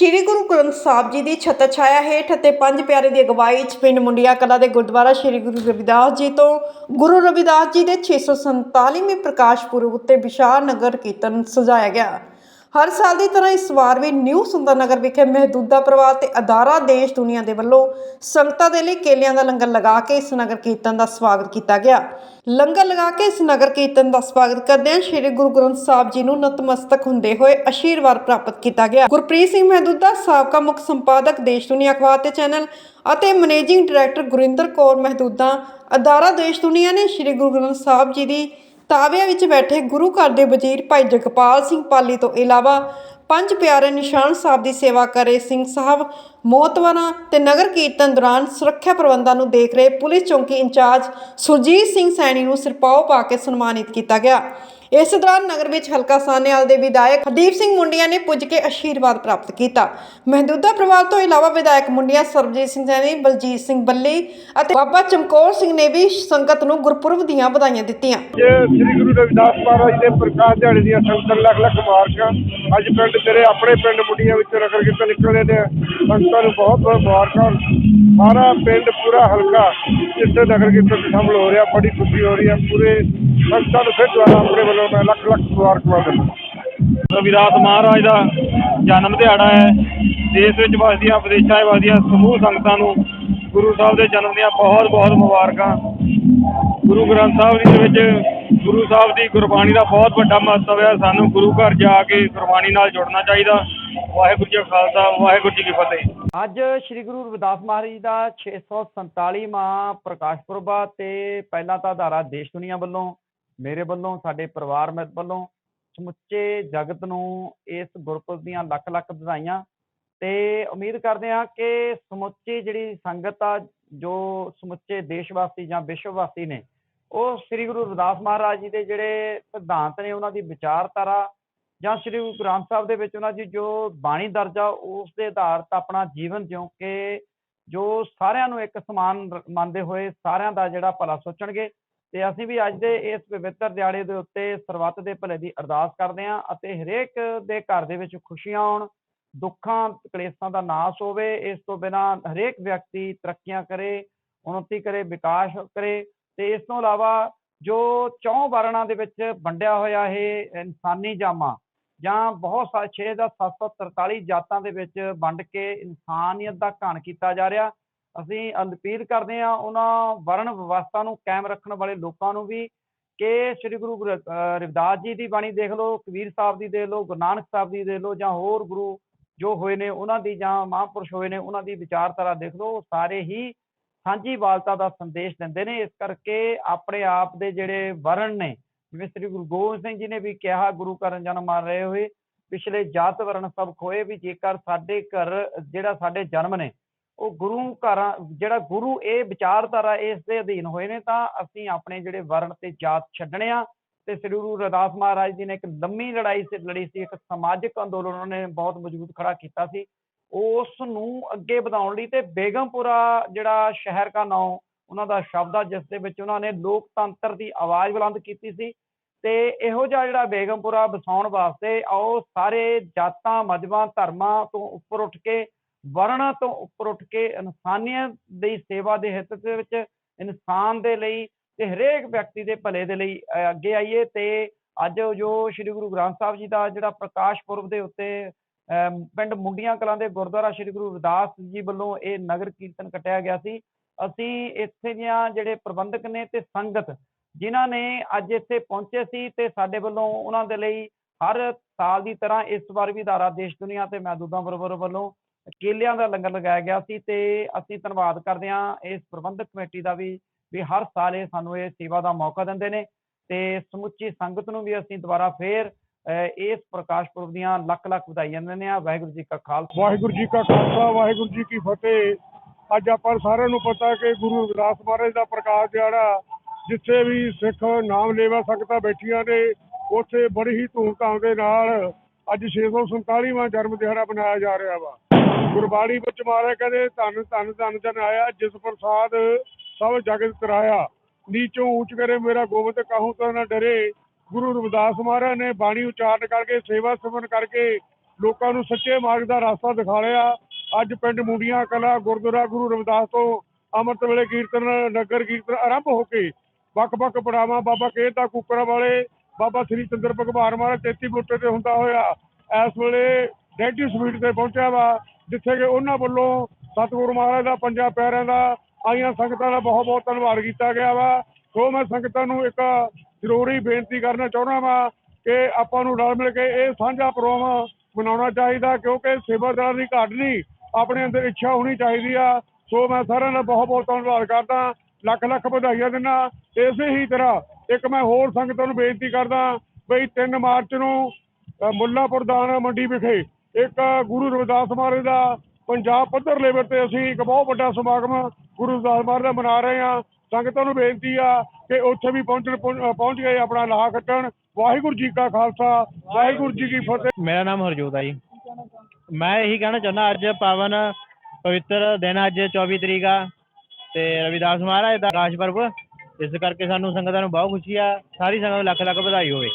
ਸ਼੍ਰੀ ਗੁਰੂ ਗ੍ਰੰਥ ਸਾਹਿਬ ਜੀ ਦੀ ਛਤਰ ਛਾਇਆ ਹੇਠ ਅਤੇ ਪੰਜ ਪਿਆਰੇ ਦੀ ਅਗਵਾਈ 'ਚ ਪਿੰਡ ਮੁੰਡਿਆ ਕਲਾ ਦੇ ਗੁਰਦੁਆਰਾ ਸ਼੍ਰੀ ਗੁਰੂ ਰਵਿਦਾਸ ਜੀ ਤੋਂ ਗੁਰੂ ਰਵਿਦਾਸ ਜੀ ਦੇ 647ਵੇਂ ਪ੍ਰਕਾਸ਼ ਪੁਰਬ ਉੱਤੇ ਵਿਸ਼ਾਲ ਨਗਰ ਕੀਰਤਨ ਸਜਾਇਆ ਗਿਆ। ਹਰ ਸਾਲ ਦੀ ਤਰ੍ਹਾਂ ਇਸ ਵਾਰ ਵੀ ਨਿਊ ਸੁੰਦਰ ਨਗਰ ਵਿਖੇ ਮਹਿਦੂਦਾ ਪਰਿਵਾਰ ਤੇ ਅਦਾਰਾ ਦੇਸ਼ ਦੁਨੀਆ ਦੇ ਵੱਲੋਂ ਸੰਗਤਾਂ ਦੇ ਲਈ ਕੇਲਿਆਂ ਦਾ ਲੰਗਰ ਲਗਾ ਕੇ ਇਸ ਨਗਰ ਕੀਰਤਨ ਦਾ ਸਵਾਗਤ ਕੀਤਾ ਗਿਆ। ਲੰਗਰ ਲਗਾ ਕੇ ਇਸ ਨਗਰ ਕੀਰਤਨ ਦਾ ਸਵਾਗਤ ਕਰਦਿਆਂ ਸ੍ਰੀ ਗੁਰੂ ਗ੍ਰੰਥ ਸਾਹਿਬ ਜੀ ਨੂੰ ਨਤਮਸਤਕ ਹੁੰਦੇ ਹੋਏ ਅਸ਼ੀਰਵਾਦ ਪ੍ਰਾਪਤ ਕੀਤਾ ਗਿਆ। ਗੁਰਪ੍ਰੀਤ ਸਿੰਘ ਮਹਿਦੂਦਾ ਸਾਬਕਾ ਮੁੱਖ ਸੰਪਾਦਕ ਦੇਸ਼ ਦੁਨੀਆ ਅਖਬਾਰ ਤੇ ਚੈਨਲ ਅਤੇ ਮੈਨੇਜਿੰਗ ਡਾਇਰੈਕਟਰ ਗੁਰਿੰਦਰ ਕੌਰ ਮਹਿਦੂਦਾ ਅਦਾਰਾ ਦੇਸ਼ ਦੁਨੀਆ ਨੇ ਸ੍ਰੀ ਗੁਰੂ ਗ੍ਰੰਥ ਸਾਹਿਬ ਜੀ ਦੀ ਤਾਵਿਆਂ ਵਿੱਚ ਬੈਠੇ ਗੁਰੂ ਘਰ ਦੇ ਵਜ਼ੀਰ ਭਾਈ ਜਗਪਾਲ ਸਿੰਘ ਪਾਲੀ ਤੋਂ ਇਲਾਵਾ ਪੰਜ ਪਿਆਰੇ ਨਿਸ਼ਾਨ ਸਾਹਿਬ ਦੀ ਸੇਵਾ ਕਰੇ ਸਿੰਘ ਸਾਹਿਬ ਮੋਤਵਰਾਂ ਤੇ ਨਗਰ ਕੀਰਤਨ ਦੌਰਾਨ ਸੁਰੱਖਿਆ ਪ੍ਰਬੰਧਾਂ ਨੂੰ ਦੇਖ ਰਹੇ ਪੁਲਿਸ ਚੌਂਕੀ ਇੰਚਾਰਜ ਸੁਰਜੀਤ ਸਿੰਘ ਸੈਣੀ ਨੂੰ ਸਿਰਪਾਓ ਪਾ ਕੇ ਸਨਮਾਨਿਤ ਕੀਤਾ ਗਿਆ। ਇਸ ਦੌਰਾਨ ਨਗਰ ਵਿੱਚ ਹਲਕਾ ਸਾਨੇਵਾਲ ਦੇ ਵਿਧਾਇਕ ਹਰਦੀਪ ਸਿੰਘ ਮੁੰਡੀਆਂ ਨੇ ਪੁੱਜ ਕੇ ਅਸ਼ੀਰਵਾਦ ਪ੍ਰਾਪਤ ਕੀਤਾ। ਮਹਿਦੂਦਾ ਪਰਿਵਾਰ ਤੋਂ ਇਲਾਵਾ ਵਿਧਾਇਕ ਮੁੰਡੀਆਂ ਸਰਬਜੀਤ ਸਿੰਘ ਸੈਣੀ, ਬਲਜੀਤ ਸਿੰਘ ਬੱਲੀ ਅਤੇ ਬਾਬਾ ਚਮਕੌਰ ਸਿੰਘ ਨੇ ਵੀ ਸੰਗਤ ਨੂੰ ਗੁਰਪੁਰਬ ਦੀਆਂ ਵਧਾਈਆਂ ਦਿੱਤੀਆਂ। ਸ੍ਰੀ ਗੁਰੂ ਰਵਿਦਾਸ ਮਹਾਰਾਜ ਦੇ ਪ੍ਰਕਾਸ਼ ਦਿਹਾੜੇ ਦੀਆਂ ਸੰਗਤਾਂ ਲੱਖ ਲੱਖ ਮੁਬਾਰਕਾਂ। ਅੱਜ ਪਿੰਡ ਤੇਰੇ ਆਪਣੇ ਪਿੰਡ ਮੁੰਡੀਆਂ ਵਿੱਚ ਨਗਰ ਕੀਰਤਨ ਨਿਕਲਦੇ ਨੇ ਸੰਗਤਾਂ ਨੂੰ ਬਹੁਤ ਬਹੁਤ ਮੁਬਾਰਕਾਂ। ਸਾਰਾ ਪਿੰਡ ਪੂਰਾ ਹਲਕਾ ਜਿੱਥੇ ਨਗਰ ਕੀਰਤਨ ਸ਼ਾਮਲ ਹੋ ਰਿਹਾ, ਬੜੀ ਖੁਸ਼ੀ ਹੋ ਰਹੀ ਹੈ। ਪੂਰੇ ਸੰਗਤਾਂ ਨੂੰ ਫਿਰ ਦੁਆਰਾ ਆਪਣੇ ਵੱਲੋਂ ਮੈਂ ਲੱਖ ਲੱਖ ਮੁਬਾਰਕਾਂ ਦਿੰਦਾ। ਰਵਿਦਾਸ ਮਹਾਰਾਜ ਦਾ ਜਨਮ ਦਿਹਾੜਾ ਹੈ। ਦੇਸ਼ ਵਿੱਚ ਵਸਦੀਆਂ ਵਿਦੇਸ਼ਾਂ ਵਸਦੀਆਂ ਸਮੂਹ ਸੰਗਤਾਂ ਨੂੰ ਗੁਰੂ ਸਾਹਿਬ ਦੇ ਜਨਮ ਦੀਆਂ ਬਹੁਤ ਬਹੁਤ ਮੁਬਾਰਕਾਂ। ਗੁਰੂ ਗ੍ਰੰਥ ਸਾਹਿਬ ਜੀ ਦੇ ਵਿੱਚ ਗੁਰੂ ਸਾਹਿਬ ਦੀ ਗੁਰਬਾਣੀ ਦਾ ਬਹੁਤ ਵੱਡਾ ਮਹੱਤਵ ਹੈ। ਸਾਨੂੰ ਗੁਰੂ ਘਰ ਜਾ ਕੇ ਗੁਰਬਾਣੀ ਨਾਲ ਜੁੜਨਾ ਚਾਹੀਦਾ। ਵਾਹਿਗੁਰੂ ਜੀ ਕਾ ਖਾਲਸਾ, ਵਾਹਿਗੁਰੂ ਜੀ ਕੀ ਫਤਿਹ। ਅੱਜ ਸ੍ਰੀ ਗੁਰੂ ਰਵਿਦਾਸ ਮਹਾਰਾਜ ਜੀ ਦਾ 647ਵਾਂ ਪ੍ਰਕਾਸ਼ ਪੁਰਬ ਤੇ ਪਹਿਲਾਂ ਤਾਂ ਧਾਰਾ ਦੇਸ਼ ਦੁਨੀਆ ਵੱਲੋਂ ਮੇਰੇ ਵੱਲੋਂ, ਸਾਡੇ ਪਰਿਵਾਰ ਮੇ, ਵੱਲੋਂ ਸਮੁੱਚੇ ਜਗਤ ਨੂੰ ਇਸ ਗੁਰਪੁਰਬ ਦੀਆਂ ਲੱਖ ਲੱਖ ਵਧਾਈਆਂ ਤੇ ਉਮੀਦ ਕਰਦੇ ਹਾਂ ਕਿ ਸਮੁੱਚੀ ਜਿਹੜੀ ਸੰਗਤ ਆ, ਜੋ ਸਮੁੱਚੇ ਦੇਸ਼ ਵਾਸੀ ਜਾਂ ਵਿਸ਼ਵ ਵਾਸੀ ਨੇ, ਉਹ ਸ੍ਰੀ ਗੁਰੂ ਰਵਿਦਾਸ ਮਹਾਰਾਜ ਜੀ ਦੇ ਜਿਹੜੇ ਸਿਧਾਂਤ ਨੇ ਉਹਨਾਂ ਦੀ ਵਿਚਾਰਧਾਰਾ ਜਾਂ ਸ੍ਰੀ ਗੁਰੂ ਗ੍ਰੰਥ ਸਾਹਿਬ ਦੇ ਵਿੱਚ ਉਹਨਾਂ ਦੀ ਜੋ ਬਾਣੀ ਦਰਜ ਆ, ਉਸ ਦੇ ਆਧਾਰ ਤੇ ਆਪਣਾ ਜੀਵਨ ਜਿਉਂ ਕੇ ਜੋ ਸਾਰਿਆਂ ਨੂੰ ਇੱਕ ਸਮਾਨ ਮੰਨਦੇ ਹੋਏ ਸਾਰਿਆਂ ਦਾ ਜਿਹੜਾ ਭਲਾ ਸੋਚਣਗੇ ਤੇ ਅਸੀਂ ਵੀ ਅੱਜ ਦੇ ਇਸ ਪਵਿੱਤਰ ਦਿਹਾੜੇ ਦੇ ਉੱਤੇ ਸਰਬੱਤ ਦੇ ਭਲੇ ਦੀ ਅਰਦਾਸ ਕਰਦੇ ਹਾਂ ਅਤੇ ਹਰੇਕ ਦੇ ਘਰ ਦੇ ਵਿੱਚ ਖੁਸ਼ੀਆਂ ਆਉਣ ਦੁੱਖਾਂ, ਕਲੇਸ਼ਾਂ ਦਾ ਨਾਸ਼ ਹੋਵੇ, ਇਸ ਤੋਂ ਬਿਨਾਂ ਹਰੇਕ ਵਿਅਕਤੀ ਤਰੱਕੀਆਂ ਕਰੇ ਉન્નਤੀ ਕਰੇ, ਵਿਕਾਸ ਕਰੇ ਤੇ ਇਸ ਤੋਂ ਇਲਾਵਾ ਜੋ ਚੌਂ ਵਰਣਾਂ ਦੇ ਵਿੱਚ ਵੰਡਿਆ ਹੋਇਆ ਇਹ ਇਨਸਾਨੀ ਜਾਮਾ ਜਾਂ ਬਹੁਤ ਸਾਰੇ 6 ਦਾ 743 ਜਾਤਾਂ ਦੇ ਵਿੱਚ ਵੰਡ ਕੇ ਇਨਸਾਨੀਅਤ ਦਾ ਘਾਣ ਕੀਤਾ ਜਾ ਰਿਹਾ ਅਸੀਂ ਅਪੀਲ ਕਰਦੇ ਹਾਂ ਉਹਨਾਂ ਵਰਣ ਵਿਵਸਥਾ ਨੂੰ ਕਾਇਮ ਰੱਖਣ ਵਾਲੇ ਲੋਕਾਂ ਨੂੰ ਵੀ ਕਿ ਸ੍ਰੀ ਗੁਰੂ ਰਵਿਦਾਸ ਜੀ ਦੀ ਬਾਣੀ ਦੇਖ ਲਓ, ਕਬੀਰ ਸਾਹਿਬ ਦੀ ਦੇਖ ਲਓ, ਗੁਰੂ ਨਾਨਕ ਸਾਹਿਬ ਦੀ ਦੇਖ ਲਓ ਜਾਂ ਹੋਰ ਗੁਰੂ ਜੋ ਹੋਏ ਨੇ ਉਹਨਾਂ ਦੀ ਜਾਂ ਮਹਾਂਪੁਰਸ਼ ਹੋਏ ਨੇ ਉਹਨਾਂ ਦੀ ਵਿਚਾਰਧਾਰਾ ਦੇਖ ਲਓ, ਉਹ ਸਾਰੇ ਹੀ ਸਾਂਝੀ ਵਾਲਤਾ ਦਾ ਸੰਦੇਸ਼ ਦਿੰਦੇ ਨੇ। ਇਸ ਕਰਕੇ ਆਪਣੇ ਆਪ ਦੇ ਜਿਹੜੇ ਵਰਣ ਨੇ, ਜਿਵੇਂ ਸ੍ਰੀ ਗੁਰੂ ਗੋਬਿੰਦ ਸਿੰਘ ਜੀ ਨੇ ਵੀ ਕਿਹਾ, ਗੁਰੂ ਕਰਨ ਜਨਮ ਮਾਰ ਰਹੇ ਹੋਏ, ਪਿਛਲੇ ਜਾਤ ਵਰਣ ਸਭ ਖੋਏ ਵੀ ਜੇਕਰ ਸਾਡੇ ਘਰ ਜਿਹੜਾ ਸਾਡੇ ਜਨਮ ਨੇ ਉਹ ਗੁਰੂ ਘਰਾਂ, ਜਿਹੜਾ ਗੁਰੂ ਇਹ ਵਿਚਾਰਧਾਰਾ ਇਸ ਦੇ ਅਧੀਨ ਹੋਏ ਨੇ, ਤਾਂ ਅਸੀਂ ਆਪਣੇ ਜਿਹੜੇ ਵਰਣ ਤੇ ਜਾਤ ਛੱਡਣੇ ਆ ਤੇ ਸ੍ਰੀ ਗੁਰੂ ਰਵਿਦਾਸ ਮਹਾਰਾਜ ਜੀ ਨੇ ਇੱਕ ਲੰਮੀ ਲੜਾਈ ਸੀ, ਲੜੀ ਸੀ, ਇੱਕ ਸਮਾਜਿਕ ਅੰਦੋਲਨ ਉਹਨਾਂ ਨੇ ਬਹੁਤ ਮਜ਼ਬੂਤ ਖੜਾ ਕੀਤਾ ਸੀ। ਉਸ ਨੂੰ ਅੱਗੇ ਵਧਾਉਣ ਲਈ ਤੇ ਬੇਗਮਪੁਰਾ ਜਿਹੜਾ ਸ਼ਹਿਰ ਦਾ ਨਾਮ ਉਹਨਾਂ ਦਾ ਸ਼ਬਦ ਆ, ਜਿਸ ਦੇ ਵਿੱਚ ਉਹਨਾਂ ਨੇ ਲੋਕਤੰਤਰ ਦੀ ਆਵਾਜ਼ ਬੁਲੰਦ ਕੀਤੀ ਸੀ ਤੇ ਇਹੋ ਜਿਹਾ ਜਿਹੜਾ ਬੇਗਮਪੁਰਾ ਵਸਾਉਣ ਵਾਸਤੇ ਆਓ ਸਾਰੇ ਜਾਤਾਂ, ਮਜ਼ਬਾਂ, ਧਰਮਾਂ ਤੋਂ ਉੱਪਰ ਉੱਠ ਕੇ ਵਰਣਾਂ ਤੋਂ ਉੱਪਰ ਉੱਠ ਕੇ ਇਨਸਾਨੀਅਤ ਦੀ ਸੇਵਾ ਦੇ ਹਿੱਤ ਦੇ ਵਿੱਚ ਇਨਸਾਨ ਦੇ ਲਈ ਤੇ ਹਰੇਕ ਵਿਅਕਤੀ ਦੇ ਭਲੇ ਦੇ ਲਈ ਅਹ, ਅੱਗੇ ਆਈਏ ਤੇ ਅੱਜ ਜੋ ਸ੍ਰੀ ਗੁਰੂ ਗ੍ਰੰਥ ਸਾਹਿਬ ਜੀ ਦਾ ਜਿਹੜਾ ਪ੍ਰਕਾਸ਼ ਪੁਰਬ ਦੇ ਉੱਤੇ ਅਮ ਪਿੰਡ ਮੁੰਡੀਆਂ ਕਲਾਂ ਦੇ ਗੁਰਦੁਆਰਾ ਸ੍ਰੀ ਗੁਰੂ ਰਵਿਦਾਸ ਜੀ ਵੱਲੋਂ ਇਹ ਨਗਰ ਕੀਰਤਨ ਕੱਟਿਆ ਗਿਆ ਸੀ। ਅਸੀਂ ਇੱਥੇ ਦੀਆਂ ਜਿਹੜੇ ਪ੍ਰਬੰਧਕ ਨੇ ਤੇ ਸੰਗਤ ਜਿਨ੍ਹਾਂ ਨੇ ਅੱਜ ਇੱਥੇ ਪਹੁੰਚੇ ਸੀ ਤੇ ਸਾਡੇ ਵੱਲੋਂ ਉਹਨਾਂ ਦੇ ਲਈ ਹਰ ਸਾਲ ਦੀ ਤਰ੍ਹਾਂ ਇਸ ਵਾਰ ਵੀ ਧਾਰਾ ਦੇਸ਼ ਦੁਨੀਆ ਤੇ ਮਹਿਦੂਦਾਂ ਬਰੋਬਰ ਵੱਲੋਂ ਕੇਲਿਆਂ ਦਾ ਲੰਗਰ ਲਗਾਇਆ ਗਿਆ ਸੀ ਤੇ ਅਸੀਂ ਧੰਨਵਾਦ ਕਰਦੇ ਹਾਂ ਇਸ ਪ੍ਰਬੰਧਕ ਕਮੇਟੀ ਦਾ ਵੀ ਵੀ ਹਰ ਸਾਲ ਇਹ ਸਾਨੂੰ ਇਹ ਸੇਵਾ ਦਾ ਮੌਕਾ ਦਿੰਦੇ ਨੇ ਤੇ ਸਮੁੱਚੀ ਸੰਗਤ ਨੂੰ ਵੀ ਅਸੀਂ ਦੁਬਾਰਾ ਫੇਰ ਅਹ, ਇਸ ਪ੍ਰਕਾਸ਼ ਪੁਰਬ ਦੀਆਂ ਲੱਖ ਲੱਖ ਵਧਾਈਆਂ ਦਿੰਦੇ ਹਾਂ। ਵਾਹਿਗੁਰੂ ਜੀ ਕਾ ਖਾਲਸਾ। ਵਾਹਿਗੁਰੂ ਜੀ ਕਾ ਖਾਲਸਾ ਵਾਹਿਗੁਰੂ ਜੀ ਕੀ ਫਤਿਹ। ਅੱਜ ਆਪਾਂ ਸਾਰਿਆਂ ਨੂੰ ਪਤਾ ਕਿ ਗੁਰੂ ਰਵਿਦਾਸ ਮਹਾਰਾਜ ਦਾ ਪ੍ਰਕਾਸ਼ ਦਿਹਾੜਾ ਜਿੱਥੇ ਵੀ ਸਿੱਖ ਨਾਮ ਲੇਵਾ ਸੰਗਤਾਂ ਬੈਠੀਆਂ ਨੇ ਉੱਥੇ ਬੜੀ ਹੀ ਧੂਮਧਾਮ ਦੇ ਨਾਲ ਅੱਜ 647ਵਾਂ ਜਨਮ ਦਿਹਾੜਾ ਮਨਾਇਆ ਜਾ ਰਿਹਾ ਵਾ। ਗੁਰਬਾਣੀ ਵਿੱਚ ਮਹਾਰਾਜ ਕਹਿੰਦੇ, ਧੰਨ ਧੰਨ ਧੰਨ ਜਨ ਆਇਆ ਜਿਸ ਪ੍ਰਸਾਦ ਸਭ ਜਗਤ ਕਰਾਇਆ ਨੀਚੋਂ ਉੱਚ ਕਰੇ ਮੇਰਾ ਗੋਬਿੰਦ, ਕਹੂੰ ਤਾਂ ਨਾ ਡਰੇ? ਗੁਰੂ ਰਵਿਦਾਸ ਮਹਾਰਾਜ ਨੇ ਬਾਣੀ ਉਚਾਰਨ ਕਰਕੇ, ਸੇਵਾ ਸਿਮਰਨ ਕਰਕੇ ਲੋਕਾਂ ਨੂੰ ਸੱਚੇ ਮਾਰਗ ਦਾ ਰਸਤਾ ਦਿਖਾ ਲਿਆ। ਅੱਜ ਪਿੰਡ ਮੁੰਡੀਆਂ ਕਲਾ, ਗੁਰਦੁਆਰਾ ਗੁਰੂ ਰਵਿਦਾਸ ਤੋਂ ਅੰਮ੍ਰਿਤ ਵੇਲੇ ਕੀਰਤਨ, ਨਗਰ ਕੀਰਤਨ ਆਰੰਭ ਹੋ ਕੇ ਵੱਖ-ਵੱਖ ਪੜਾਵਾਂ, ਬਾਬਾ ਕੇਤਾ ਕੁੱਕਰਾਂ ਵਾਲੇ, ਬਾਬਾ ਸ੍ਰੀ ਚੰਦਰ ਭਗਵਾਨ ਮਹਾਰਾਜ 33 ਬੁੱਟੇ ਤੇ ਹੁੰਦਾ ਹੋਇਆ, ਇਸ ਵੇਲੇ ਡੈਡੀ ਸਵੀਟ ਤੇ ਪਹੁੰਚਿਆ ਵਾ। ਜਿੱਥੇ ਕਿ ਉਹਨਾਂ ਵੱਲੋਂ ਸਤਿਗੁਰੂ ਮਹਾਰਾਜ ਦਾ ਪੰਜਾਂ ਪਿਆਰਿਆਂ ਦਾ ਆਈਆਂ ਸੰਗਤਾਂ ਦਾ ਬਹੁਤ ਬਹੁਤ ਧੰਨਵਾਦ ਕੀਤਾ ਗਿਆ ਵਾ। ਸੋ ਮੈਂ ਸੰਗਤਾਂ ਨੂੰ ਇੱਕ ਜ਼ਰੂਰੀ ਬੇਨਤੀ ਕਰਨਾ ਚਾਹੁੰਦਾ ਵਾ ਕਿ ਆਪਾਂ ਨੂੰ ਰਲ ਮਿਲ ਕੇ ਇਹ ਸਾਂਝਾ ਪ੍ਰੋਗਰਾਮ ਮਨਾਉਣਾ ਚਾਹੀਦਾ ਕਿਉਂਕਿ ਸੇਵਾਦਾਰ ਦੀ ਘਾਟ ਨਹੀਂ ਆਪਣੇ ਅੰਦਰ ਇੱਛਾ ਹੋਣੀ ਚਾਹੀਦੀ ਆ। ਸੋ ਮੈਂ ਸਾਰਿਆਂ ਦਾ ਬਹੁਤ ਬਹੁਤ ਧੰਨਵਾਦ ਕਰਦਾ ਲੱਖ ਲੱਖ ਵਧਾਈਆਂ ਦਿੰਦਾ। ਇਸੇ ਹੀ ਤਰ੍ਹਾਂ ਇੱਕ ਮੈਂ ਹੋਰ ਸੰਗਤਾਂ ਨੂੰ ਬੇਨਤੀ ਕਰਦਾ ਬਈ 3 ਮਾਰਚ ਨੂੰ ਅ, ਮੁੱਲਾਂਪੁਰ ਮੰਡੀ ਵਿਖੇ ਇੱਕ ਗੁਰੂ ਰਵਿਦਾਸ ਮਹਾਰਾਜ ਦਾ ਪੰਜਾਬ ਪੱਧਰ ਲੈਵਲ ਤੇ ਅਸੀਂ ਇੱਕ ਬਹੁਤ ਵੱਡਾ ਸਮਾਗਮ ਗੁਰੂ ਰਵਿਦਾਸ ਮਹਾਰਾਜ ਦਾ ਮਨਾ ਰਹੇ ਹਾਂ। ਸੰਗਤਾਂ ਨੂੰ ਬੇਨਤੀ ਆ ਕਿ ਉੱਥੇ ਵੀ ਪਹੁੰਚਣ, ਪਹੁੰਚ ਗਏ, ਆਪਣਾ ਲਾਹਾ ਕੱਟਣ। ਵਾਹਿਗੁਰੂ ਜੀ ਕਾ ਖਾਲਸਾ, ਵਾਹਿਗੁਰੂ ਜੀ ਕੀ ਫਤਿਹ। ਮੇਰਾ ਨਾਮ ਹਰਜੋਤ ਆ ਜੀ। ਮੈਂ ਇਹੀ ਕਹਿਣਾ ਚਾਹੁੰਦਾ, ਅੱਜ ਪਾਵਨ ਪਵਿੱਤਰ ਦਿਨ ਅੱਜ 24 ਤਰੀਕ ਆ ਤੇ ਰਵਿਦਾਸ ਮਹਾਰਾਜ ਦਾ ਪ੍ਰਕਾਸ਼ ਪਰਬ। ਇਸ ਕਰਕੇ ਸਾਨੂੰ ਸੰਗਤਾਂ ਨੂੰ ਬਹੁਤ ਖੁਸ਼ੀ ਆ। ਸਾਰੀ ਸੰਗਤ ਨੂੰ ਲੱਖ ਲੱਖ ਵਧਾਈ ਹੋਵੇ।